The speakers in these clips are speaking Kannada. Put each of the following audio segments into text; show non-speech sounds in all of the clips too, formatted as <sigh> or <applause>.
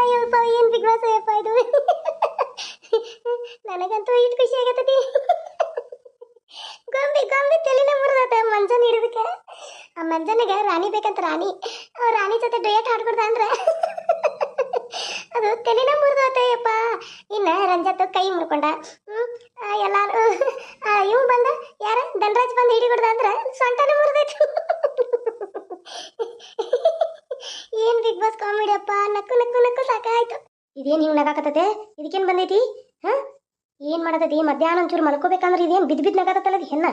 ಅಯ್ಯಪ್ಪ ಏನು ಬಿಗ್ ಬಾಸ್ ಅಯ್ಯಪ್ಪ ಇದು? ನನಗಂತೂ ಇಷ್ಟು ಖುಷಿ ಆಗತ್ತತಿ. ಗೊಂಬೆ ಗೊಂಬೆ ತಲೆನ ಮುರಿದತ್ತ ಮಂಜನ್ ಹಿಡಿದಕ್ಕೆ. ಆ ಮಂಜನಿಗೆ ರಾಣಿ ಬೇಕಂತ ರಾಣಿ. ಆ ರಾಣಿ ಜೊತೆ ಡೇಟ್ ಹಾಡ್ಕೊಡ್ದ ಅಂದ್ರೆ ಅದು ತಲೆನ ಮುರಿದತ್ತಯ್ಯಪ್ಪ ಇನ್ನ ರಂಜತ್ ಕೈ ಆ, ಎಲ್ಲಾರು ಇವ್ ಬಂದ ಯಾರ? ಧನರಾಜ್ ಬಂದು ಹಿಡಿಕೊಡ್ದ ಅಂದ್ರೆ ಸೊಂಟನ ಮುರಿದೈತು ಏನ್ ಬಿಗ್ ಬಾಸ್ ಕಾಮಿಡಿ ಅಪ್ಪ? ನಕ್ಕು ನಕ್ಕು ನಕ್ಕು ಸಾಕಾಯ್ತು. ಇದೇನ್ ಹಿಂಗ್ ನಗಾಕತ್ತತೆ? ಇದಕ್ಕೇನ್ ಬಂದೈತಿ? ಹಾ? ಏನ್ ಮಾಡತೈತಿ ಮಧ್ಯಾಹ್ನ ಒಂಚೂರು ಮಲ್ಕೋಬೇಕಂದ್ರೆ ಇದೇನ್ ಬಿದ್ ಬಿದ್ ಅದು ಹೆಣ್ಣ?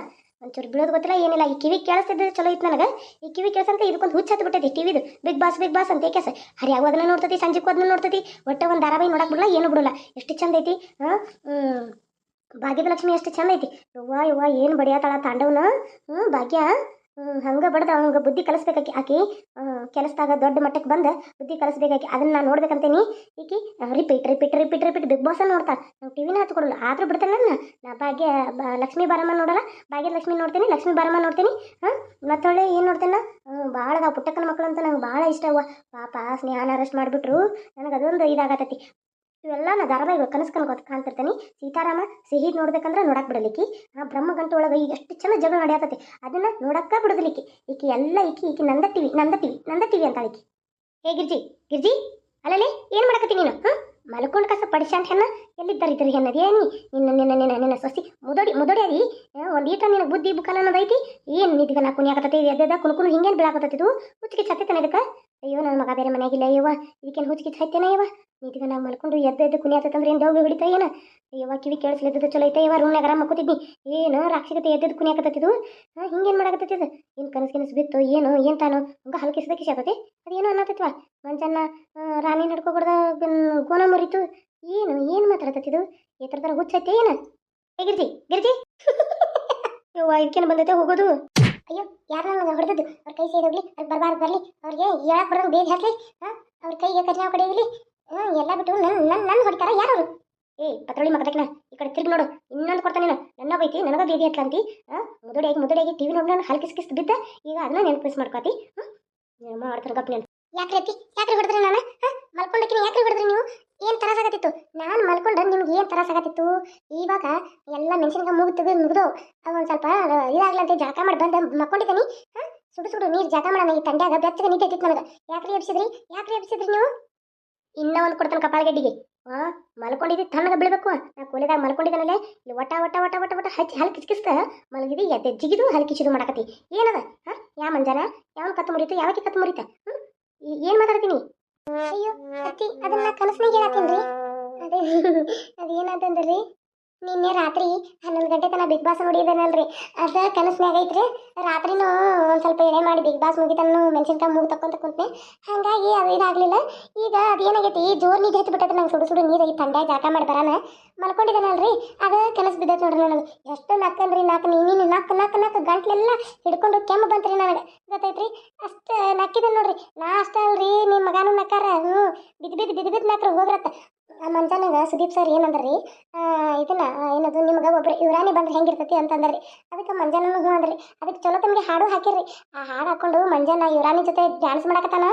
ಒಂಚೂರು ಬಿಡೋದು ಗೊತ್ತಿಲ್ಲ, ಏನಿಲ್ಲ. ಈ ಕಿವಿ ಕೇಳಿಸ್ತಿದ್ರೆ ಚಲೋ ಇತ್ತು ನನಗೆ. ಈ ಕಿವಿ ಕೇಳಿಸಂತ ಇದಕ್ಕೊಂದು ಹುಚ್ಚ ಹತ್ತು ಬಿಟ್ಟೈತಿ ಟಿವಿದು ಬಿಗ್ ಬಾಸ್ ಬಿಗ್ ಬಾಸ್ ಅಂತ ಕೇಸ. ಹರಿಯಾಗ ಅದನ್ನ ನೋಡ್ತೈತಿ, ಸಂಜೆಗೂ ಅದನ್ನ ನೋಡ್ತೈತಿ. ಒಟ್ಟ ಒಂದು ಧಾರಾವಾಹಿ ನೋಡಕ್ ಬಿಡಲ್ಲ, ಏನು ಬಿಡಲ್ಲ. ಎಷ್ಟು ಚಂದ ಐತಿ, ಹಾ? ಭಾಗ್ಯದ ಲಕ್ಷ್ಮಿ ಎಷ್ಟು ಚಂದ ಐತಿ. ಯವ್ವ ಯವ್ವ, ಏನು ಬಡಿಯತ್ತಾಳ ತಾಂಡವನ? ಹ್ಞೂ ಭಾಗ್ಯ. ಹಂಗ ಬಡ್ದ ಅವಂಗ ಬುದ್ಧಿ ಕಲಿಸ್ಬೇಕಾಕಿ ಆಕಿ. ಕೆಲಸದಾಗ ದೊಡ್ಡ ಮಟ್ಟಕ್ಕೆ ಬಂದು ಬುದ್ಧಿ ಕಲಿಸ್ಬೇಕಾಕಿ. ಅದನ್ನ ನಾನು ನೋಡ್ಬೇಕಂತೇನಿ. ಈಕಿ repeat repeat repeat repeat Bigg Boss ನೋಡ್ತಾರೆ ನಾವು ಟಿವಿನ ಹಚ್ಕೊಡಲ್ಲ. ಆದ್ರೂ ಬಿಡ್ತಾನೆ ನನ್ನ. ನಾ ಭಾಗ್ಯ ಲಕ್ಷ್ಮೀ ಬಾರಮ್ಮ ನೋಡಲ್ಲ. ಭಾಗ್ಯ ಲಕ್ಷ್ಮಿ ನೋಡ್ತೀನಿ, ಲಕ್ಷ್ಮೀ ಬಾರಮ್ಮ ನೋಡ್ತೀನಿ. ಹಾಂ, ಮತ್ತೊಳ್ಳೆ ಏನು ನೋಡ್ತೇನೆ? ಭಾಳ ಅದಾವ ಪುಟ್ಟಕ್ಕನ ಮಕ್ಕಳು ಅಂತ ನಂಗೆ ಭಾಳ ಇಷ್ಟ ಅವ ಪಾಪ, ಸ್ನೇಹನ ಅರೆಸ್ಟ್ ಮಾಡಿಬಿಟ್ರು. ನನಗೆ ಅದೊಂದು ಇದಾಗತ್ತೈತಿ ಇವೆಲ್ಲ ನಾ ಧಾರಾವಾಹಿ ಕನಸು ಕನ್ಕೋತ ಕಾಣ್ತಿರ್ತೀನಿ. ಸೀತಾರಾಮ ಸಿಹಿ ನೋಡ್ಬೇಕಂದ್ರೆ ನೋಡಕ್ ಬಿಡಲಿಕ್ಕೆ. ಆ ಬ್ರಹ್ಮಗಂಟು ಒಳಗೆ ಈಗ ಎಷ್ಟು ಚೆನ್ನ ಜಗಳ ನಡೆಯತೈತಿ. ಅದನ್ನ ನೋಡಕ್ಕ ಬಿಡದಲಿಕ್ಕೆ. ಈಕಿ ಎಲ್ಲ ಈಕಿ ಈಕಿ ನಂದ ಟಿವಿ ನಂದ ಟಿವಿ ನಂದ ಟಿವಿ ಅಂತ ಈಕಿ ಹೇ ಗಿರ್ಜಿ ಗಿರ್ಜಿ, ಅಲ್ಲಲ್ಲಿ ಏನು ಮಾಡಕತ್ತಿ ನೀನು? ಹಾಂ ಮಲ್ಕೊಂಡು ಕಸ ಪಡಿಸಂತ ಹೆಣ್ಣ ಎಲ್ಲಿದ್ದಾರೆ ಇದ್ರಿ ಹೆಣ್ಣದೇನಿ ನಿನ್ನ ನಿನ್ನ ನಿನ್ನ ನಿನ್ನ ಸೊಸಿ ಮುದೋಡಿ ಮುದೋಡಿ ಅದಿ? ಒಂದು ಈಟ ನಿನ್ನ ಬುದ್ಧಿ ಬುಕ್ಕನ ಅನ್ನೋದೈತಿ? ಏನು ನಾ ಕುಣಿಯಾಕತ್ತೈತಿ? ಎದ್ದೆದ ಕುಣ್ಕುಣು ಹಿಂಗೇನು ಬೀಳಾಕತ್ತೈತಿದು ಹುಚ್ಚಿಗೆ ಚತ್ತೈತನ ಇದಕ್ಕೆ? ಅಯ್ಯೋ ನನ್ನ ಮಗ ಬೇರೆ ಮನೆಯಾಗಿಲ್ಲ ಅಯ್ಯವ್ವ ಇದಕ್ಕೇನು ಹುಚ್ಚಿಗೆ ಹೈತೇನೆ ಅಯ್ಯವ್ವ ನೀಟಿಗೆ ನಾವು ಮಲ್ಕೊಂಡು ಎದ್ದು ಎದ್ದು ಕುಣಿಯಾತಂದ್ರೆ ಏನು ಹೋಗಿ ಹಿಡಿತ ಏನ? ಅಯ್ಯವ್ವ, ಕಿವಿ ಕೇಳಿಸ್ಲಿದ್ದು ಚಲೋ ಐತೆ ಅಯ್ಯವ ರೂಮ್ನಾಗ ಆರಾಮ ಮಕ್ಕೋತಿದ್ನಿ. ಏನು ರಾಕ್ಷಸತೆ ಎದ್ದೆದ್ದು ಕುಣಿಯಾಕತ್ತಿದ್ದು ಹಾಂ ಹಿಂಗೇನು ಮಾಡಾಕತ್ತಿದ್ದು ಏನು ಕನಸು ಕನಸು ಬಿತ್ತು, ಏನು ಏನು ತಾನು? ಹಂಗ ಹಲ್ಕಿಸ್ದಕ್ಕೆ ಶಾತತಿ ಅದೇನು ಅನ್ನತ್ತೈತ್ವ ಮಂಚನ್ನ ರಾಣಿ ನಡ್ಕೊಬಾರ್ದ ಗೋಣ ಮುರಿತು. ಏನು ಏನು ಮಾತಾಡತ್ತಿದ್ದು ಈ ಥರ ಹುಚ್ಚೈತೆ, ಏನು? ಹೇಗಿರ್ತಿ ಗಿರ್ಜಿ ಗಿರ್ಜಿ. <laughs> ಯವ್ವ, ಇದಕ್ಕೇನು ಬಂದೈತೆ, ಹೋಗೋದು? ಅಯ್ಯೋ ಯಾರು ನನಗೆ ಹೊಡೆದದ್ದು? ಅವ್ರ ಕೈ ಸೇರಿ ಹೋಗ್ಲಿ ಅಲ್ಲಿ ಬರಬಾರ್ದು ಬರಲಿ. ಅವ್ರಿಗೆ ಹೇಳಕ್ಕೆ ಬರೋದು ಬೇಗ ಹಾಕ್ಲಿ, ಹಾಂ? ಅವ್ರ ಕೈಗೆ ಕಜ್ಞಾವ್ ಕಡೆಯಲ್ಲಿ ಹ್ಞೂ ಎಲ್ಲ ಬಿಟ್ಟು ನನ್ನ ನನ್ನ ನನ್ನ ಹೊಡಿತಾರ ಯಾರು ಏ ಪತ್ರೊಳಿ ಮಗದಕ್ನ, ಈ ಕಡೆ ತಿರ್ಗಿ ನೋಡು, ಇನ್ನೊಂದು ಕೊಡ್ತಾನೆ ನಾನು. ನನ್ನ ಬೈತಿ ನನಗ ಬೇದಿ ಹತ್ಲಂತಿ ಹಾಂ? ಮುದುಡಿಯಾಗಿ ಮುದುಡಿಯಾಗಿ ಟಿವಿ ನೋಡಿ ನಾನು ಹಲ್ಕಿಸ್ ಕಿಸ್ ಬಿದ್ದ. ಈಗ ಅದನ್ನ ನೆನಪಿಸ್ ಮಾಡ್ಕೋತಿ. ಹ್ಞೂ ಮಾಡ್ತಾರೆ ಗಪ್ ನೆನ್ಪು. ಯಾಕ್ರಿ ಅತ್ತಿ? ಯಾಕ್ರಿ ಹೊಡೆದ್ರಿ ನಾನು? ಹಾಂ? ಮಲ್ಕೊಂಡಕ್ಕಿನ ಯಾಕ್ರಿ ಹೊಡೆದ್ರಿ ನೀವು? ಏನು ತರಸಾಗತ್ತಿತ್ತು ನಾನು ಮಲ್ಕೊಂಡ್ರೆ ನಿಮ್ಗೆ ಏನು ತರಸಾಗತ್ತಿತ್ತು ಇವಾಗ ಎಲ್ಲ ಮೆಣಸಿನ್ಕಾಯಿ ಮುಗಿದು ತೆಗೆದು ಮುಗಿದು? ಒಂದು ಸ್ವಲ್ಪ ಇದಾಗ್ಲಂತೆ ಜಳಕ ಮಾಡಿ ಬಂದು ಮಕ್ಕೊಂಡಿದ್ದೀನಿ. ಹಾಂ? ಸುಡು ಸುಡು ನೀರು ಜಳಕ ಮಾಡೋಣ ಈ ತಂಡ್ಯಾಗ. ಬೆಚ್ಚಗೆ ನಿದ್ದೆ ಐತಿತ್ತು ನನಗೆ. ಯಾಕ್ರಿ ಎಬ್ಸಿದ್ರಿ? ಯಾಕ್ರಿ ಎಬ್ಸಿದ್ರಿ ನೀವು? ಇನ್ನೂ ಒಂದು ಕೊಡ್ತಾನೆ ಕಪಾಳಗಡ್ಡಿಗೆ. ಆ ಮಲ್ಕೊಂಡಿದ್ದಿ ತಣ್ಣಗೆ ಬೀಳ್ಬೇಕು. ನಾ ಕೂಲಿದಾಗ ಮಲ್ಕೊಂಡಿದ್ದಾನಲ್ಲೇ. ಇಲ್ಲಿ ಒಟ್ಟ ಒಟ್ಟ ಒಟ್ಟ ಒಟ್ಟ ಒಟ ಹಚ್ಚಿ ಹಲ್ ಕಿಚ್ಕಿಸ್ತ ಮಲಗಿದಿ, ಎದ್ದೆ ಜಿಗಿದು ಹಲ್ ಕಿಚಿದು ಮಾಡಕತ್ತಿ. ಏನದ? ಹಾ? ಯಾ ಮಂಜಾನ? ಯಾವನ್ ಕತ್ತು ಮುರಿತು? ಯಾವಕ್ಕೆ ಕತ್ತು ಮುರಿತ? ಈ- ಏನ್ ಮಾತಾಡ್ತೀನಿ? ಅಯ್ಯೋ, ಅತ್ತಿ, ಅದನ್ನ ಕನಸನೇ ಹೇಳತ್ತೀನ್ರಿ? ಅದೇ ಅದೇನಂತಂದ್ರಿ ನಿನ್ನೆ ರಾತ್ರಿ ಹನ್ನೊಂದು ಗಂಟೆ ತನಕ ಬಿಗ್ ಬಾಸ್ ನೋಡಿದ್ದೇನಲ್ರಿ ಅದ ಕನಸ್ನಾಗ ಐತ್ರಿ. ರಾತ್ರಿನೂ ಒಂದು ಸ್ವಲ್ಪ ಎಡೆ ಮಾಡಿ ಬಿಗ್ ಬಾಸ್ ಮುಗಿತನ್ನು ಮೆಣಸಿನ್ಕಾಯಿ ಮೂಗು ತಕೊಂತ ಕುಂತ್ನೆ. ಹಾಗಾಗಿ ಅದು ಇದಾಗಲಿಲ್ಲ. ಈಗ ಅದೇನಾಗೈತಿ? ಜೋರ್ ನಿದ್ದೆ ಹತ್ತಿ ಬಿಟ್ಟದ ನಂಗೆ ಸುಡು ಸುಡು ನೀರು ಈ ತಂಡ ಜಾಕ ಮಾಡಿ ಬರಾನ. ಮಲ್ಕೊಂಡಿದ್ದಾನಲ್ರಿ ಅದ ಕನಸು ಬಿದ್ದೈತೆ ನೋಡ್ರಿ ನನಗೆ. ಎಷ್ಟು ನಕ್ಕನ್ರಿ ನಾಲ್ಕು ನೀನು ನಾಲ್ಕು ನಾಲ್ಕು ನಾಲ್ಕು ಗಂಟ್ಲೆಲ್ಲ ಹಿಡ್ಕೊಂಡು ಕೆಮ್ಮು ಬಂತ್ರಿ ನನಗೆ. ಗೊತ್ತೈತ್ರಿ? ನಕ್ಕಿದೆ ನೋಡ್ರಿ. ನಾ ಅಲ್ರಿ ನಿಮ್ಮ ಮಗನೂ ನಕ್ಕಾರ. ಹ್ಞೂ ಬಿದ್ದು ಬಿದ್ದು ಬಿದ್ದು ಬಿದ್ದು ನಕ್ರ ಹೋಗ್ರತ್ತ. ಮಂಜಾನಾಗ ಸುದೀಪ್ ಸರ್ ಏನಂದ್ರಿ? ಇದನ್ನ ಏನದು, ನಿಮ್ಗೆ ಒಬ್ರು ಇವರಾನೇ ಬಂದ್ರೆ ಹೆಂಗಿರ್ತೈತಿ ಅಂತಂದ್ರಿ. ಅದಕ್ಕೆ ಮಂಜಾನೂ ಹ್ಞೂ ಅಂದ್ರಿ. ಅದಕ್ಕೆ ಚಲೋ ತಮಗೆ ಹಾಡು ಹಾಕಿರ್ರಿ ಆ ಹಾಡು ಹಾಕೊಂಡು ಮಂಜಾನ ಇವರಾನಿ ಜೊತೆ ಡ್ಯಾನ್ಸ್ ಮಾಡಕತ್ತಾನ.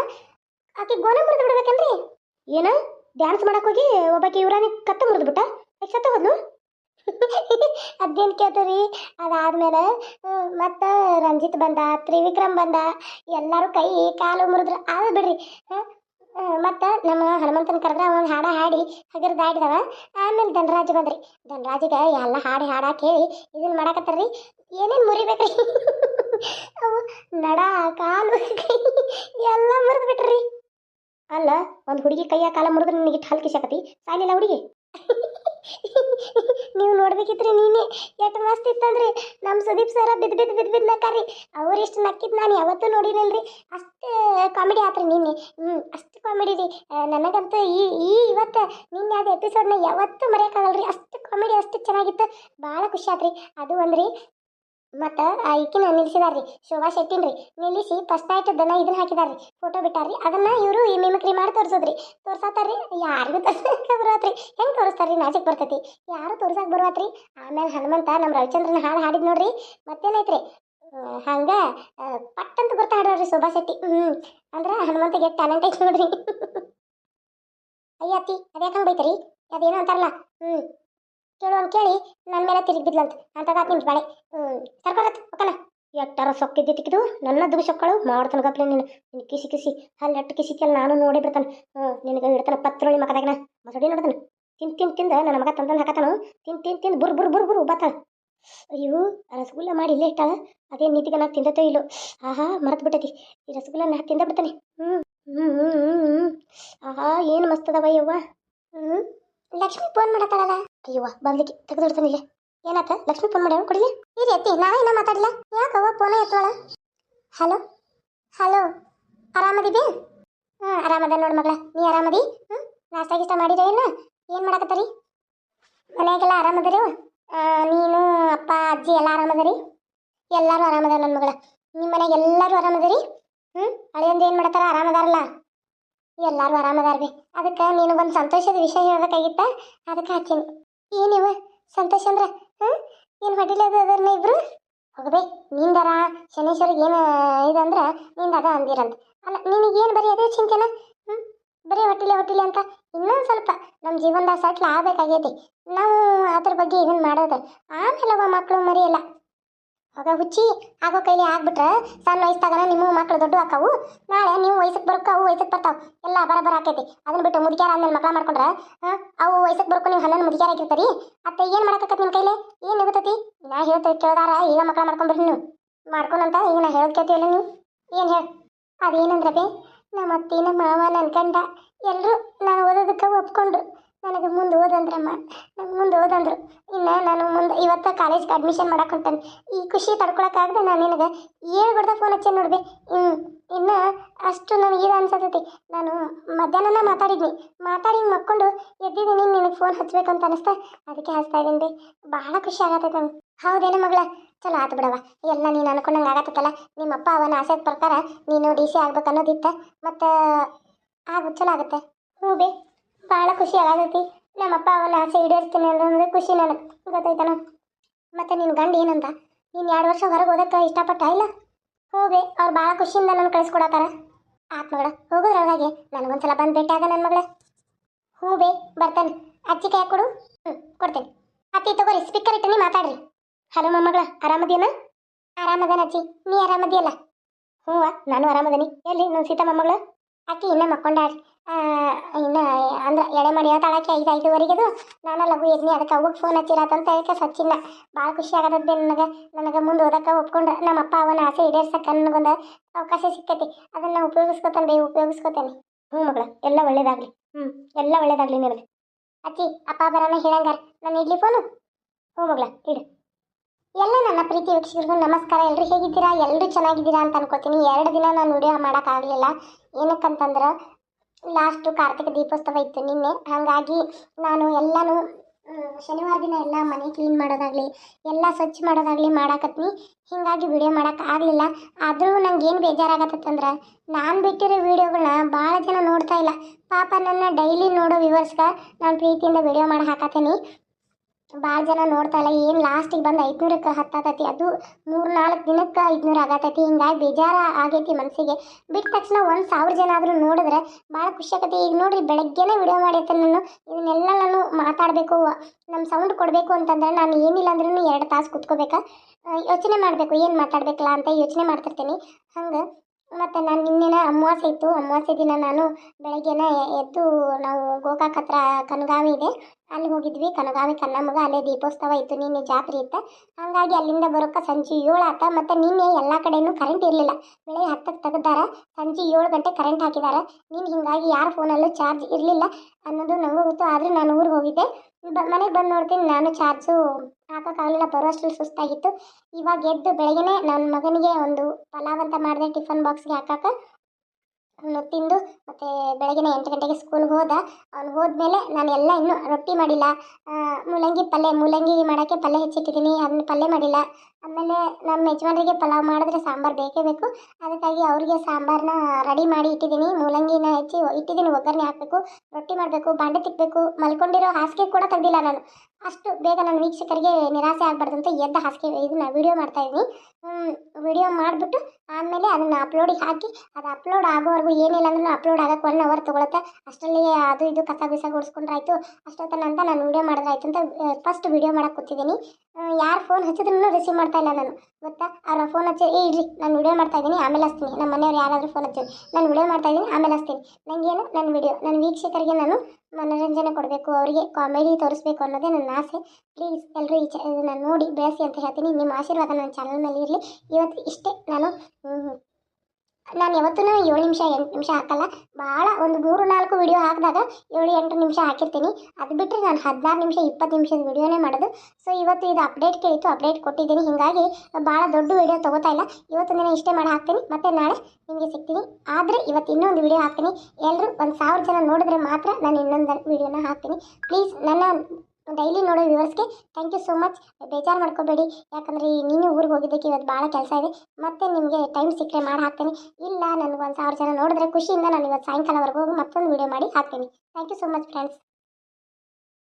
ಆಕೆ ಗೋನ ಮುರಿದು ಬಿಡ್ಬೇಕನ್ರಿ? ಏನ? ಡ್ಯಾನ್ಸ್ ಮಾಡಕ್ಕೆ ಹೋಗಿ ಒಬ್ಬಾಕಿ ಇವರಾನಿ ಕತ್ತ ಮುರಿದ್ಬಿಟ್ಟ ಸತ್ತ ಹೋದ್ಲು? ಅದೇನು ಕೇಳ್ತೀರಿ? ಅದಾದ್ಮೇಲೆ ಮತ್ತು ರಂಜಿತ್ ಬಂದ, ತ್ರಿವಿಕ್ರಮ್ ಬಂದ, ಎಲ್ಲರೂ ಕೈ, ಕಾಲು ಮುರಿದ್ರು, ಆದ ಬಿಡ್ರಿ. ಮತ್ತು ನಮ್ಮ ಹನುಮಂತನ ಕರೆದ್ರೆ ಒಂದು ಹಾಡ ಹಾಡಿ ಹಗರ್ ದಾಟಿದವ ಆಮೇಲೆ ಧನರಾಜ್ ಬಂದ್ರಿ. ಧನರಾಜಿಗೆ ಎಲ್ಲ ಹಾಡಿ ಹಾಡ ಕೇಳಿ ಇದನ್ ಮಾಡಾಕತ್ತಾರ್ರಿ. ಏನೇನು ಮುರಿಬೇಕ್ರಿ? ಅವು ನಡ, ಕಾಲು ಎಲ್ಲ ಮುರಿದು ಬಿಟ್ರಿ. ಅಲ್ಲ, ಒಂದು ಹುಡುಗಿ ಕೈಯ, ಕಾಲ ಮುರಿದ್ರೆ ನನಗೆ ಇಟ್ಟು ಹಲ್ಕಿಸಕತಿ ಸಾಲಿಲ್ಲ ಹುಡುಗಿ? ನೀವು ನೋಡ್ಬೇಕಿತ್ರಿ ನೀನೆ. ಎಷ್ಟು ಮಸ್ತ್ ಇತ್ತಂದ್ರಿ ನಮ್ಮ ಸುದೀಪ್ ಸರ ಬಿದ್ದು ಬಿದ್ದು ಬಿದ್ದು ಬಿದ್ದು ನಕ್ಕಾರಿ. ಅವ್ರು ಎಷ್ಟು ನಕ್ಕಿದ್ ನಾನು ಯಾವತ್ತೂ ನೋಡಿರಲ್ರಿ. ಅಷ್ಟು ಕಾಮಿಡಿ ಆತ್ರಿ ನಿನ್ನೆ. ಹ್ಞೂ ಅಷ್ಟು ಕಾಮಿಡಿ ರೀ. ನನಗಂತೂ ಈ ಈ ಇವತ್ತು ನಿನ್ನೆ ಅದು ಎಪಿಸೋಡ್ನ ಯಾವತ್ತೂ ಮರೆಯೋಕ್ಕಾಗಲ್ರಿ. ಅಷ್ಟು ಕಾಮಿಡಿ ಅಷ್ಟು ಚೆನ್ನಾಗಿತ್ತು. ಭಾಳ ಖುಷಿ ಆತ್ರಿ. ಅದು ಒಂದ್ರಿ ಮತ್ತು ಈಕಿನ ನಿಲ್ಲಿಸಿದಾರ್ರಿ ಶೋಭಾ ಶೆಟ್ಟಿನ್ರಿ. ನಿಲ್ಲಿಸಿ ಫಸ್ಟ್ ದನ ಇದನ್ನ ಹಾಕಿದಾರ್ರಿ. ಫೋಟೋ ಬಿಟ್ಟಾರ್ರಿ. ಅದನ್ನ ಇವರು ಈ ಮಿಮಿಕ್ರಿ ಮಾಡಿ ತೋರಿಸೋದ್ರಿ. ತೋರ್ಸಾತಾರ್ರಿ, ಯಾರಿಗೂ ತೋರ್ಸಕ್ಕೆ ಬರುವತ್ರಿ. ಹೆಂಗೆ ತೋರಿಸ್ತಾರ್ರಿ ನಾಚಿಕ್ ಬರ್ತೈತಿ. ಯಾರು ತೋರ್ಸಕ್ಕೆ ಬರುವತ್ರಿ? ಆಮೇಲೆ ಹನುಮಂತ ನಮ್ಮ ರವಿಚಂದ್ರನ ಹಾಡು ಹಾಡಿದ್ ನೋಡ್ರಿ. ಮತ್ತೇನೈತ್ರಿ ಹಂಗೆ ಪಟ್ಟಂತ ಪಟ್ ಅಂತ ಗೊತ್ತಾಡ್ರಿ ಶೋಭಾ ಶೆಟ್ಟಿ. ಹ್ಞೂ ಅಂದ್ರೆ ಹನುಮಂತಗೆ ಟ್ಯಾಲೆಂಟ್ ಐತಿ ನೋಡ್ರಿ. <laughs> ಅಯ್ಯ ಅತ್ತಿ ಅದ್ಯಾಕಂಗೆ ಬೈತರಿ? ಅದೇನೋ ಅಂತಾರಲ್ಲ. ಹ್ಞೂ ಕೇಳು ಅಂತ ಕೇಳಿ ನನ್ನ ಮೇಲೆ ತಿರುಗಿ ಬಿದ್ಲಂತ ಅಂತದಾತ್ ನಿಮ್ದು ಬಾಳೆ. ಕರ್ಕೊಳತ್ ಒಕ್ಕನ ಎಟ್ಟರ ಸೊಕ್ಕಿದ್ದಿ ತಿಕ್ಕಿದು ನನ್ನ ದುಗು ಸೊಕ್ಕಳು. ಮಾಡ್ತಾನ ಗಪ್ಲೆ ನೀನು. ನಿನ್ನ ಕಿಸಿ ಕಿಸಿ. ಅಲ್ಲಿ ಎಟ್ಟು ಕಿಸಿಕೆಲ್ಲ ನಾನು ನೋಡಿ ಬಿಡ್ತಾನೆ. ಹ್ಞೂ ನಿನಗೆ ಇಡ್ತಾನೆ ಪತ್ರೊಳಿ ಮಕದಾಗನ ಮಸಡಿ ನೋಡ್ತಾನೆ ತಿನ್ ತಿಂದು, ತಿಂದ ನನ್ನ ಮಗ ತಂದನ್ ಹಾಕತಾನು. ತಿನ್ ತಿನ್ ತಿಂದು ಬುರ್ ಬುರ್ ಬುರ್ ಬುರ್ ಉಬ್ಬತ್ತಾಳ ಅಯ್ಯೋ, ರಸಗುಲ್ಲ ಮಾಡಿ ಇಲ್ಲೇ ಇಟ್ಟಾಳ. ಅದೇ ನೀತಿಗೆ ನಾ ತಿಂದತೋ ಇಲ್ಲೋ. ಆಹಾ, ಮರ್ತು ಬಿಟ್ಟೈತಿ. ಈ ರಸಗುಲ್ಲ ನಾ ತಿಂದ ಬಿಡ್ತಾನೆ. ಹ್ಞೂ ಹ್ಞೂ ಹ್ಞೂ ಹ್ಞೂ ಆಹಾ, ಏನು ಮಸ್ತ್ ಅದಾವ ಹ್ಞೂ ಲಕ್ಷ್ಮಿ ಫೋನ್ ಮಾಡತ್ತಾಳಲ್ಲ. ಅಯ್ಯವ್ವ ಬಂದ್ಲಿಕ್ಕೆ ತೆಗೆದಿಡ್ತಾನೆ ಇಲ್ಲೇ. ಏನಾತ? ಲಕ್ಷ್ಮಿ ಫೋನ್ ಮಾಡ್ಯಾವ ಕೊಡಿಲಿ ಇರಿ ಅತ್ತಿ ನಾ ಏನ ಮಾತಾಡಿಲ್ಲ. ಯಾಕವ್ವ ಫೋನೇ ಎತ್ತೋಳ ಹಲೋ ಹಲೋ ಆರಾಮದಿಬಿ ಹ್ಞೂ ಆರಾಮದ ನೋಡು ಮಗಳ. ನೀ ಆರಾಮದಿ? ಹ್ಞೂ ನಾಷ್ಟ ಗೀಷ್ಟ ಮಾಡಿದ್ರೆ ಏನು ಏನು ಮಾಡಕತ್ತರಿ? ಮನ್ಯಾಗೆಲ್ಲ ಆರಾಮದರಿ ನೀನು, ಅಪ್ಪ, ಅಜ್ಜಿ ಎಲ್ಲ ಆರಾಮದರಿ? ಎಲ್ಲರೂ ಆರಾಮದ ನನ್ನ ಮಗಳ. ನಿಮ್ಮ ಮನೆಗೆ ಎಲ್ಲರೂ ಆರಾಮದರಿ? ಹ್ಞೂ ಹಳೆಯಂದು ಏನು ಮಾಡ್ತಾರ ಆರಾಮದಾರಲ್ಲ? ಎಲ್ಲರೂ ಆರಾಮದಾರ ಬಿ ಅದಕ್ಕೆ ನೀನು ಒಂದು ಸಂತೋಷದ ವಿಷಯ ಹೇಳ್ಬೇಕಾಗಿತ್ತ? ಅದಕ್ಕೆ ಹಚ್ಚೀನಿ. ಏನಿವ ಸಂತೋಷ ಅಂದ್ರ? ಹ್ಞೂ ಏನು ಹೊಡಿಲದ ಅದನ್ನ ಇಬ್ರು? ಹೋಗಬೇ ನಿಂದರ? ಶನೇಶ್ವರಿಗೆ ಏನು ಇದಂದ್ರ ನಿಂದ ಅದ ಅಂದಿರಂತ ಅಲ್ಲ ನಿನಗೇನು ಬರೀ ಅದೇ ಚಿಂತೆನ? ಹ್ಞೂ ಬರೀ ಹೊಟ್ಟಿಲೆ ಹೊಟ್ಟಿಲೆ ಅಂತ? ಇನ್ನೊಂದು ಸ್ವಲ್ಪ ನಮ್ಮ ಜೀವನದ ಸಟ್ಲ ಆಗಬೇಕಾಗೈತಿ. ನಾವು ಅದ್ರ ಬಗ್ಗೆ ಇದನ್ನ ಮಾಡೋದು. ಆಮೇಲೆ ಮಕ್ಕಳು ಮರಿಯಲ್ಲ. ಆಗ ಹುಚ್ಚಿ, ಆಗೋ ಕೈಲಿ ಆಗ್ಬಿಟ್ರೆ ಸಣ್ಣ ವಯಸ್ಸಾಗನ ನಿಮ್ಮ ಮಕ್ಕಳು ದೊಡ್ಡ ಆಕಾವು ನಾಳೆ ನೀವು ವಯಸ್ಸಿಗೆ ಬರೋಕೆ ಅವು ವಯಸ್ಸಿಗೆ ಬರ್ತಾವೆ. ಎಲ್ಲ ಬರಬರ ಆಕೈತಿ. ಅದನ್ನ ಬಿಟ್ಟು ಮುದುಕ್ಯಾರ ಆದ್ಮೇಲೆ ಮಕ್ಕಳ ಮಾಡ್ಕೊಂಡ್ರೆ ಅವು ವಯಸ್ಸಿಗೆ ಬರೋಕು ನೀವು ಹನ್ನೊಂದು ಮುದುಕ್ಯಾರ ಆಗಿರ್ತೀರಿ. ಅತ್ತೆ, ಏನು ಮಾಡಕತ್ತ ನಿಮ್ಮ ಕೈಲಿ? ಏನು ಇರ್ತೈತಿ ನಾ ಹೇಳ್ತೇವೆ ಕೇಳ್ದಾರ, ಈಗ ಮಕ್ಕಳ ಮಾಡ್ಕೊಂಡ್ಬಿಡ್ರಿ ನೀವು. ಮಾಡ್ಕೊಂಡಂತ ಈಗ ನಾ ಹೇಳೋದು ಕೇಳ್ತೀವಲ್ಲ ನೀವು? ಏನು ಹೇಳಿ? ಅದೇನಂದ್ರೆ ಬೇ ನಮ್ಮ ಅತ್ತೆ ನಮ್ಮ ಮಾವ ನನ್ನ ಎಲ್ಲರೂ ನಾನು ಓದೋದಕ್ಕೆ ಒಪ್ಕೊಂಡ್ರು. ನನಗೆ ಮುಂದೆ ಓದಂದ್ರಮ್ಮ ನಂಗೆ ಮುಂದೆ ಓದಂದ್ರು ಇನ್ನು ನಾನು ಮುಂದೆ ಇವತ್ತು ಕಾಲೇಜ್ಗೆ ಅಡ್ಮಿಷನ್ ಮಾಡಕ್ಕೆ ಹೊಂಟೇನೆ. ಈ ಖುಷಿ ತಡ್ಕೊಳಕ್ಕಾಗದೆ ನಾನು ನಿನಗೆ ಏಳು ಬಿಡ್ದ ಫೋನ್ ಹಚ್ಚಿ ನೋಡ್ಬಿ. ಹ್ಞೂ ಇನ್ನು ಅಷ್ಟು ನನಗೆ ಇದು ಅನ್ಸತೈತಿ. ನಾನು ಮಧ್ಯಾಹ್ನನ ಮಾತಾಡಿದ್ನಿ. ಮಾತಾಡಿ ಮಕ್ಕೊಂಡು ಎದ್ದಿದ್ದೀನಿ, ನಿನಗೆ ಫೋನ್ ಅಂತ ಅನಿಸ್ತಾ. ಅದಕ್ಕೆ ಹಚ್ತಾ ಇದ್ದೀನಿ ಭಾಳ ಖುಷಿ ಆಗತ್ತೈತೆ ಹೌದೇನು ಮಗಳ? ಚಲೋ ಆತು ಬಿಡವ ಎಲ್ಲ ನೀನು ಅನ್ಕೊಂಡಂಗೆ ಆಗತ್ತಲ್ಲ. ನಿಮ್ಮ ಅಪ್ಪ ಅವನ ಆಸೆ ಪ್ರಕಾರ ನೀನು ಡಿ ಸಿ ಆಗ್ಬೇಕು ಅನ್ನೋದಿತ್ತ. ಮತ್ತು, ಆಗು, ಚಲೋ ಆಗುತ್ತೆ. ಹ್ಞೂ ಬೇ. ಭಾಳ ಖುಷಿ ಆಗತೈತಿ. ನಮ್ಮಪ್ಪ ಅವನ ಆಸೆ ಈಡೇರಿಸ್ತೀನಿ ಅನ್ನೋದು ಖುಷಿ ನನಗೆ. ಗೊತ್ತಾಯ್ತಾನ? ಮತ್ತು ನಿನ್ನ ಗಂಡ ಏನಂತ ನೀನು ಎರಡು ವರ್ಷ ಹೊರಗೆ ಓದಕ್ಕೆ ಇಷ್ಟಪಟ್ಟ ಇಲ್ಲ? ಹೋಗಿ ಅವ್ರು ಭಾಳ ಖುಷಿಯಿಂದ ನನ್ನ ಕಳಿಸ್ಕೊಡತ್ತಾರ ಆತ್ ಮಗಳ ಹೋಗೋದ್ರೊಳಗೆ ನನಗೊಂದ್ಸಲ ಬಂದು ಭೇಟಿ ಆಗ ನನ್ನ ಮಗಳ. ಹ್ಞೂ ಬೇ, ಬರ್ತಾನೆ. ಅಜ್ಜಿ ಕೈ ಕೊಡು. ಹ್ಞೂ ಕೊಡ್ತೇನೆ. ಅತ್ತಿ ತಗೋರಿ ಸ್ಪೀಕರ್ ಇಟ್ಟು ಮಾತಾಡ್ರಿ. ಹಲೋ ಮೊಮ್ಮಗಳ ಆರಾಮದೇನ ಆರಾಮದೇನ ಅಜ್ಜಿ? ನೀ ಆರಾಮದಿಯಲ್ಲ? ಹ್ಞೂ ನಾನು ಆರಾಮದೇನಿ. ಎಲ್ಲಿ ನನ್ನ ಸೀತಾ ಮೊಮ್ಮಗಳ? ಅಕ್ಕಿ ಇನ್ನೇ ಮಕ್ಕೊಂಡಾಡ್ರಿ ಇನ್ನು ಅಂದ್ರೆ ಎಳೆ ಮಾಡಿ ಹೇಳ್ತಾಳಕ್ಕೆ ಐದು, ಐದುವರೆಗೆದು ನಾನು ಲಘು ಇದ್ನಿ ಅದಕ್ಕೆ ಅವ್ಗೆ ಫೋನ್ ಹಚ್ಚಿರತ್ತಂತ ಅದಕ್ಕೆ ಸಚ್ಚಿನ ಭಾಳ ಖುಷಿ ಆಗತ್ತೆ ನನಗೆ. ನನಗೆ ಮುಂದೆ ಓದಕ್ಕೆ ಒಪ್ಕೊಂಡ್ರೆ ನಮ್ಮ ಅಪ್ಪ ಅವನ ಆಸೆ ಈಡೇರ್ಸಕ್ಕೆ ನನಗೊಂದು ಅವಕಾಶ ಸಿಕ್ಕೈತಿ. ಅದನ್ನು ಉಪಯೋಗಿಸ್ಕೊತಾನೆ ಬೇ, ಉಪಯೋಗಿಸ್ಕೊತಾನೆ. ಹ್ಞೂ ಮಗಳ, ಎಲ್ಲ ಒಳ್ಳೇದಾಗಲಿ. ಹ್ಞೂ ಎಲ್ಲ ಒಳ್ಳೇದಾಗಲಿ ನಿನಗೆ. ಅಜ್ಜಿ ಅಪ್ಪ ಬರೋಣ ಹೇಳಂಗಾರ. ನಾನು ಇಡ್ಲಿ ಫೋನು ಹ್ಞೂ ಮಗಳ, ಇಡು. ಎಲ್ಲ ನನ್ನ ಪ್ರೀತಿ ವೀಕ್ಷಕರಿಗೂ ನಮಸ್ಕಾರ. ಎಲ್ಲರೂ ಹೇಗಿದ್ದೀರಾ? ಎಲ್ಲರೂ ಚೆನ್ನಾಗಿದ್ದೀರಾ ಅಂತ ಅನ್ಕೋತೀನಿ. ಎರಡು ದಿನ ನಾನು ವಿಡಿಯೋ ಮಾಡೋಕ್ಕಾಗಲಿಲ್ಲ ಏನಕ್ಕಂತಂದ್ರೆ ಲಾಸ್ಟು ಕಾರ್ತಿಕ ದೀಪೋತ್ಸವ ಇತ್ತು ನಿನ್ನೆ. ಹಾಗಾಗಿ ನಾನು ಎಲ್ಲನೂ ಶನಿವಾರ ದಿನ ಎಲ್ಲ ಮನೆ ಕ್ಲೀನ್ ಮಾಡೋದಾಗಲಿ, ಎಲ್ಲ ಸ್ವಚ್ಛ ಮಾಡೋದಾಗಲಿ ಮಾಡಾಕತ್ನಿ. ಹೀಗಾಗಿ ವಿಡಿಯೋ ಮಾಡೋಕ್ಕಾಗಲಿಲ್ಲ ಆದರೂ ನಂಗೆ ಏನು ಬೇಜಾರಾಗತ್ತಂದ್ರೆ ನಾನು ಬಿಟ್ಟಿರೋ ವೀಡಿಯೋಗಳನ್ನ ಭಾಳ ಜನ ನೋಡ್ತಾ ಇಲ್ಲ. ಪಾಪ ನನ್ನ ಡೈಲಿ ನೋಡೋ ವ್ಯೂವರ್ಸ್ಗೆ ನಾನು ಪ್ರೀತಿಯಿಂದ ವಿಡಿಯೋ ಮಾಡಿ ಹಾಕತ್ತೀನಿ. ಭಾಳ ಜನ ನೋಡ್ತಾ ಇಲ್ಲ. ಏನು ಲಾಸ್ಟಿಗೆ ಬಂದು ಐದುನೂರಕ್ಕೆ ಹತ್ತಾತೈತಿ. ಅದು ಮೂರು ನಾಲ್ಕು ದಿನಕ್ಕೆ ಐದುನೂರು ಆಗತೈತಿ. ಹಿಂಗಾಗಿ ಬೇಜಾರ ಆಗೈತಿ ಮನಸ್ಸಿಗೆ ಬಿಟ್ಟ ತಕ್ಷಣ ಒಂದು ಸಾವಿರ ಜನ ಆದರೂ ನೋಡಿದ್ರೆ ಭಾಳ ಖುಷಿ ಆಗತ್ತೆ. ಈಗ ನೋಡ್ರಿ ಬೆಳಗ್ಗೆನೇ ವಿಡಿಯೋ ಮಾಡಿರ್ತೀನಿ ನಾನು. ಇದನ್ನೆಲ್ಲ ನಾನು ಮಾತಾಡಬೇಕು. ನಮ್ಮ ಸೌಂಡ್ ಕೊಡಬೇಕು ಅಂತಂದ್ರೆ ನಾನು ಏನಿಲ್ಲ ಅಂದ್ರೂ ಎರಡು ತಾಸು ಕುತ್ಕೋಬೇಕಾ. ಯೋಚನೆ ಮಾಡಬೇಕು. ಏನು ಮಾತಾಡಬೇಕಲ್ಲ ಅಂತ ಯೋಚನೆ ಮಾಡ್ತಿರ್ತೀನಿ. ಹಂಗೆ ಮತ್ತು ನಾನು ನಿನ್ನೆನ ಅಮಾವಾಸ್ಯೆ ಇತ್ತು. ಅಮಾವಾಸ್ಯೆ ದಿನ ನಾನು ಬೆಳಗ್ಗೆನ ಎದ್ದು ನಾವು ಗೋಕಾಕ್ ಹತ್ರ ಕನಗಾವಿ ಇದೆ. ಅಲ್ಲಿ ಹೋಗಿದ್ವಿ. ಕನಗಾವಿ ಕನ್ನಮ್ಮಗ ಅಲ್ಲೇ ದೀಪೋತ್ಸವ ಇತ್ತು. ನಿನ್ನೆ ಜಾತ್ರೆ ಇತ್ತು. ಹಾಗಾಗಿ ಅಲ್ಲಿಂದ ಬರೋಕ್ಕೆ ಸಂಜೆ ಏಳು ಆತ. ಮತ್ತು ನಿನ್ನೆ ಎಲ್ಲ ಕಡೆಯೂ ಕರೆಂಟ್ ಇರಲಿಲ್ಲ. ಬೆಳಗ್ಗೆ ಹತ್ತಕ್ಕೆ ತೆಗ್ದಾರ. ಸಂಜೆ ಏಳು ಗಂಟೆ ಕರೆಂಟ್ ಹಾಕಿದ್ದಾರೆ ನೀನು ಹಿಂಗಾಗಿ ಯಾರ ಫೋನಲ್ಲೂ ಚಾರ್ಜ್ ಇರಲಿಲ್ಲ ಅನ್ನೋದು ನನಗೂ ಗೊತ್ತು. ಆದರೆ ನಾನು ಊರಿಗೆ ಹೋಗಿದ್ದೆ. ಮನೆಗೆ ಬಂದು ನೋಡ್ತೀನಿ, ನಾನು ಚಾರ್ಜು ಹಾಕೋಕ್ಕಾಗಲಿಲ್ಲ ಬರೋಷ್ಟರಲ್ಲಿ ಸುಸ್ತಾಗಿತ್ತು. ಇವಾಗ ಎದ್ದು ಬೆಳಗ್ಗೆನೆ ನನ್ನ ಮಗನಿಗೆ ಒಂದು ಪಲಾವ್ ಅಂತ ಮಾಡಿದೆ, ಟಿಫನ್ ಬಾಕ್ಸ್ಗೆ ಹಾಕಕ್ಕೆ ಅವನು ತಿಂದು ಮತ್ತು ಬೆಳಗ್ಗೆ ಎಂಟು ಗಂಟೆಗೆ ಸ್ಕೂಲ್ಗೆ ಹೋದ. ಅವನು ಹೋದ್ಮೇಲೆ ನಾನು ಎಲ್ಲ ಇನ್ನೂ ರೊಟ್ಟಿ ಮಾಡಿಲ್ಲ. ಮೂಲಂಗಿ ಪಲ್ಯ, ಮೂಲಂಗಿ ಮಾಡೋಕ್ಕೆ ಪಲ್ಯ ಹೆಚ್ಚಿಟ್ಟಿದ್ದೀನಿ ಅದನ್ನ ಪಲ್ಯ ಮಾಡಿಲ್ಲ. ಆಮೇಲೆ ನಮ್ಮ ಯಜಮಾನರಿಗೆ ಪಲಾವ್ ಮಾಡಿದ್ರೆ ಸಾಂಬಾರು ಬೇಕೇ ಬೇಕು. ಅದಕ್ಕಾಗಿ ಅವರಿಗೆ ಸಾಂಬಾರನ್ನ ರೆಡಿ ಮಾಡಿ ಇಟ್ಟಿದ್ದೀನಿ. ಮೂಲಂಗಿನ ಹೆಚ್ಚಿ ಇಟ್ಟಿದ್ದೀನಿ, ಒಗ್ಗರಣೆ ಹಾಕಬೇಕು, ರೊಟ್ಟಿ ಮಾಡಬೇಕು, ಬಾಂಡೆ ತಿಕ್ಕಬೇಕು ಮಲ್ಕೊಂಡಿರೋ ಹಾಸಿಗೆ ಕೂಡ ತೆಗ್ದಿಲ್ಲ ನಾನು. ಅಷ್ಟು ಬೇಗ ನನ್ನ ವೀಕ್ಷಕರಿಗೆ ನಿರಾಸೆ ಆಗಬಾರ್ದು ಅಂತ ಎದ್ದ ಹಾಸಿಗೆ ಇದನ್ನ ವಿಡಿಯೋ ಮಾಡ್ತಾಯಿದ್ದೀನಿ ವಿಡಿಯೋ ಮಾಡಿಬಿಟ್ಟು ಆಮೇಲೆ ಅದನ್ನು ಅಪ್ಲೋಡಿಗೆ ಹಾಕಿ, ಅದು ಅಪ್ಲೋಡ್ ಆಗೋವರೆಗೂ ಏನಿಲ್ಲ ಅಂದ್ರೂ ಅಪ್ಲೋಡ್ ಆಗೋಕ್ಕೆ ಒನ್ ಅವರ್ ತೊಗೊಳುತ್ತೆ. ಅಷ್ಟರಲ್ಲಿ ಅದು ಇದು ಕಸ ಬಿಸ ಗುಡಿಸ್ಕೊಂಡ್ರಾಯ್ತು. ಅಷ್ಟೊತ್ತನ ಅಂತ ನಾನು ವಿಡಿಯೋ ಮಾಡಿದ್ರಾಯ್ತು ಅಂತ ಫಸ್ಟ್ ವಿಡಿಯೋ ಮಾಡೋಕ್ಕೆ ಕೂತಿದ್ದೀನಿ. ಯಾರು ಫೋನ್ ಹಚ್ಚಿದ್ರೂ ರಿಸೀವ್ ಮಾಡ್ತಾ ಇಲ್ಲ ನಾನು. ಗೊತ್ತಾ? ಅವ್ರ ಫೋನ್ ಹಚ್ಚಿ, ಏ ನಾನು ವಿಡಿಯೋ ಮಾಡ್ತಾ ಇದ್ದೀನಿ, ಆಮೇಲೆ ಹಚ್ತೀನಿ. ನಮ್ಮ ಮನೆಯವ್ರು ಯಾರಾದರೂ ಫೋನ್ ಹಚ್ಚಿದ್ರು ನಾನು ವಿಡಿಯೋ ಮಾಡ್ತಾ ಇದ್ದೀನಿ, ಆಮೇಲೆ ಹಚ್ತೀನಿ. ನನಗೇನು ನನ್ನ ವಿಡಿಯೋ ನನ್ನ ವೀಕ್ಷಕರಿಗೆ ನಾನು ಮನೋರಂಜನೆ ಕೊಡಬೇಕು, ಅವರಿಗೆ ಕಾಮಿಡಿ ತೋರಿಸ್ಬೇಕು ಅನ್ನೋದೇ ನನ್ನ ಆಸೆ. ಪ್ಲೀಸ್ ಎಲ್ಲರೂ ಈ ಚ ನೋಡಿ, ಬೆಳೆಸಿ ಅಂತ ಹೇಳ್ತೀನಿ. ನಿಮ್ಮ ಆಶೀರ್ವಾದ ನನ್ನ ಚಾನಲ್ ಮೇಲೆ ಇರಲಿ. ಇವತ್ತು ಇಷ್ಟೇ ನಾನು. ನಾನು ಯಾವತ್ತೂ ಏಳು ನಿಮಿಷ, ಎಂಟು ನಿಮಿಷ ಹಾಕಲ್ಲ. ಭಾಳ ಒಂದು ಮೂರು, ನಾಲ್ಕು ವಿಡಿಯೋ ಹಾಕಿದಾಗ ಏಳು, ಎಂಟು ನಿಮಿಷ ಹಾಕಿರ್ತೀನಿ. ಅದು ಬಿಟ್ಟರೆ ನಾನು ಹದಿನಾರು ನಿಮಿಷ, ಇಪ್ಪತ್ತು ನಿಮಿಷದ ವಿಡಿಯೋನೇ ಮಾಡೋದು. ಸೊ ಇವತ್ತು ಇದು ಅಪ್ಡೇಟ್ ಕೇಳಿತ್ತು ಅಪ್ಡೇಟ್ ಕೊಟ್ಟಿದ್ದೀನಿ. ಹೀಗಾಗಿ ಭಾಳ ದೊಡ್ಡ ವಿಡಿಯೋ ತೊಗೋತಾ ಇಲ್ಲ. ಇವತ್ತು ದಿನ ಇಷ್ಟೇ ಮಾಡಿ ಹಾಕ್ತೀನಿ. ಮತ್ತು ನಾಳೆ ನಿಮಗೆ ಸಿಗ್ತೀನಿ. ಆದರೆ ಇವತ್ತು ಇನ್ನೊಂದು ವಿಡಿಯೋ ಹಾಕ್ತೀನಿ. ಎಲ್ಲರೂ ಒಂದು ಸಾವಿರ ಜನ ನೋಡಿದ್ರೆ ಮಾತ್ರ ನಾನು ಇನ್ನೊಂದು ವಿಡಿಯೋನ ಹಾಕ್ತೀನಿ. ಪ್ಲೀಸ್ ನನ್ನ ಡೈಲಿ ನೋಡೋ ವ್ಯೂವರ್ಸ್ಗೆ ಥ್ಯಾಂಕ್ ಯು ಸೋ ಮಚ್ ಬೇಜಾರು ಮಾಡ್ಕೋಬೇಡಿ. ಯಾಕಂದರೆ ನೀನು ಊರಿಗೆ ಹೋಗಿದ್ದಕ್ಕೆ ಇವತ್ತು ಭಾಳ ಕೆಲಸ ಇದೆ. ಮತ್ತೆ ನಿಮಗೆ ಟೈಮ್ ಸಿಕ್ಕರೆ ಮಾಡಿ ಹಾಕ್ತೀನಿ. ಇಲ್ಲ, ನನಗೆ ಒಂದು ಸಾವಿರ ಜನ ನೋಡಿದ್ರೆ ಖುಷಿಯಿಂದ ನಾನು ಇವತ್ತು ಸಾಯಂಕಾಲವರೆಗೂ ಮತ್ತೊಂದು ವಿಡಿಯೋ ಮಾಡಿ ಹಾಕ್ತೀನಿ. Thank you so much friends